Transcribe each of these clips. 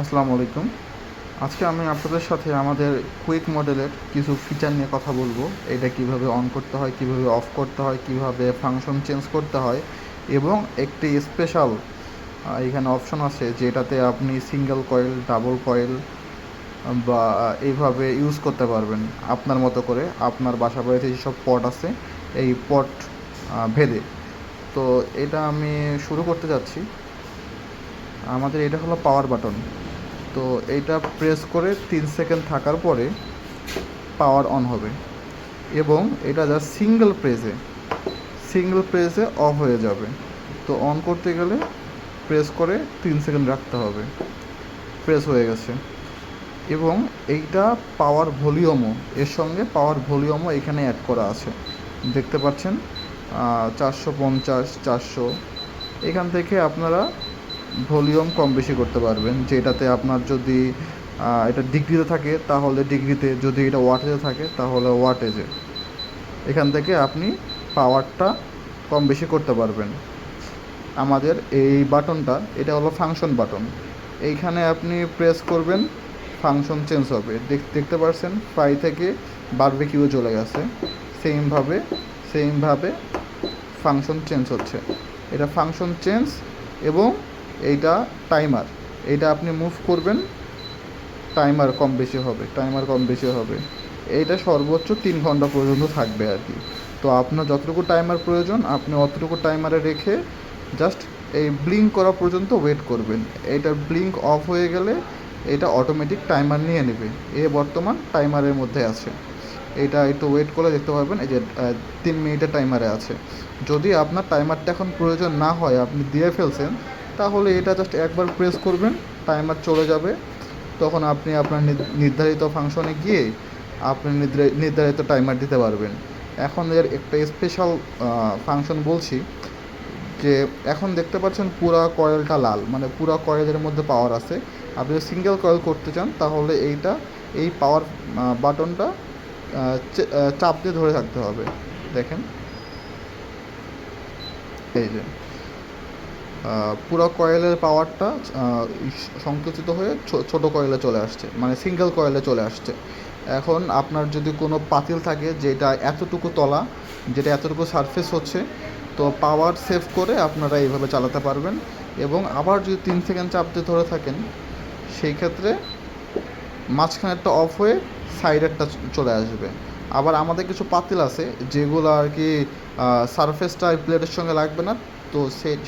আসসালামু আলাইকুম। আজকে আমি আপনাদের সাথে আমাদের কুইক মডেলের কিছু ফিচার নিয়ে কথা বলব। এটা কীভাবে অন করতে হয়, কীভাবে অফ করতে হয়, কীভাবে ফাংশন চেঞ্জ করতে হয় এবং একটি স্পেশাল এখানে অপশন আছে যেটাতে আপনি সিঙ্গেল কয়েল ডাবল কয়েল বা এইভাবে ইউজ করতে পারবেন। আপনার মতো করে আপনার বাসা বাড়িতে যেসব পট আছে, এই পট ভেদে। তো এটা আমি শুরু করতে যাচ্ছি। আমাদের এটা হলো পাওয়ার বাটন তো এইটা প্রেস করে তিন সেকেন্ড থাকার পরে পাওয়ার অন হবে। এবং এটা জাস্ট সিঙ্গেল প্রেসে সিঙ্গেল প্রেসে অফ হয়ে যাবে। তো অন করতে গেলে প্রেস করে তিন সেকেন্ড রাখতে হবে। প্রেস হয়ে গেছে। এবং এইটা পাওয়ার ভলিউমও এর সঙ্গে পাওয়ার ভলিউমও এখানে অ্যাড করা আছে। দেখতে পাচ্ছেন চারশো পঞ্চাশ, চারশো। এখান থেকে আপনারা ভলিউম কম বেশি করতে পারবেন, যেটাতে আপনার যদি এটা ডিগ্রিতে থাকে, তাহলে ডিগ্রিতে যদি এটা ওয়াটেজে থাকে, তাহলে ওয়াটেজে। এখান থেকে আপনি পাওয়ারটা কম বেশি করতে পারবেন। আমাদের এই বাটনটা, এটা হলো ফাংশন বাটন। এইখানে আপনি প্রেস করবেন, ফাংশন চেঞ্জ হবে। দেখ- দেখতে পারছেন, ফাই থেকে বারবিকিউ চলে গেছে। সেমভাবে সেমভাবে ফাংশন চেঞ্জ হচ্ছে। এটা ফাংশন চেঞ্জ এবং এইটা টাইমার এইটা আপনি মুভ করবেন টাইমার কম বেশি হবে টাইমার কম বেশি হবে। এইটা সর্বোচ্চ তিন ঘণ্টা পর্যন্ত থাকবে আর কি। তো আপনার যতটুকু টাইমার প্রয়োজন, আপনি অতটুকু টাইমারে রেখে জাস্ট এই ব্লিঙ্ক করা পর্যন্ত ওয়েট করবেন। এইটার ব্লিঙ্ক অফ হয়ে গেলে এটা অটোমেটিক টাইমার নিয়ে নেবে। এ বর্তমান টাইমারের মধ্যে আছে। এটা একটু ওয়েট করে দেখতে পারবেন, এই যে তিন মিনিটের টাইমারে আছে। যদি আপনার টাইমারটা এখন প্রয়োজন না হয়, আপনি দিয়ে ফেলছেন তাহলে এটা জাস্ট একবার প্রেস করবেন টাইমার চলে যাবে। তখন আপনি আপনার নির্ধারিত ফাংশনে গিয়ে আপনি নির্ধারি- নির্ধারিত টাইমার দিতে পারবেন। এখন এর একটা স্পেশাল ফাংশন বলছি, যে এখন দেখতে পাচ্ছেন পুরা কয়েলটা লাল মানে পুরা কয়েলের মধ্যে পাওয়ার আছে। আপনি যদি সিঙ্গেল কয়েল করতে চান, তাহলে এইটা, এই পাওয়ার বাটনটা চাপ দিয়ে ধরে থাকতে হবে। দেখেন। এই যে। পুরো কয়েলের পাওয়ারটা সংকুচিত হয়ে ছোট কয়েলে চলে আসছে মানে সিঙ্গেল কয়েলে চলে আসছে। এখন আপনার যদি কোনো পাতিল থাকে যেটা এতটুকু তলা, যেটা এতটুকু সারফেস হচ্ছে, তো পাওয়ার সেভ করে আপনারা এইভাবে চালাতে পারবেন এবং আবার যদি তিন সেকেন্ড চাপ দিয়ে ধরে থাকেন, সেই ক্ষেত্রে মাঝখানেরটা অফ হয়ে সাইডেরটা চলে আসবে। আবার আমাদের কিছু পাতিল আছে, যেগুলো আর কি সারফেসটা প্লেটের সঙ্গে লাগবে না, তো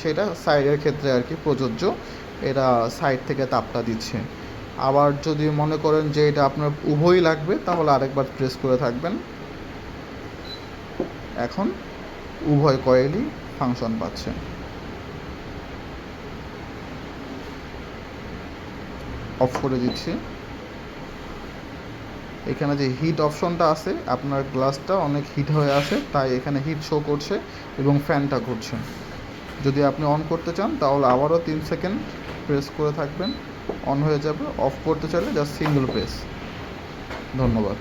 সেটা সাইডের ক্ষেত্রে আর কি প্রযোজ্য। এটা সাইড থেকে তাপটা দিচ্ছে। আবার যদি মনে করেন যে এটা আপনার উভয়ই লাগবে, তাহলে আরেকবার প্রেস করে থাকবেন। এখন উভয় কয়েলই ফাংশন পাচ্ছে। অফ করে দিচ্ছি। এখানে যে হিট অপশনটা আছে, আপনার গ্লাসটা অনেক হিট হয়ে আছে তাই এখানে হিট শো করছে এবং ফ্যানটা ঘুরছে। যদি আপনি অন করতে চান, তাহলে আবারও তিন সেকেন্ড প্রেস করে থাকবেন। অন হয়ে যাবে অফ করতে চাইলে জাস্ট সিঙ্গল প্রেস ধন্যবাদ।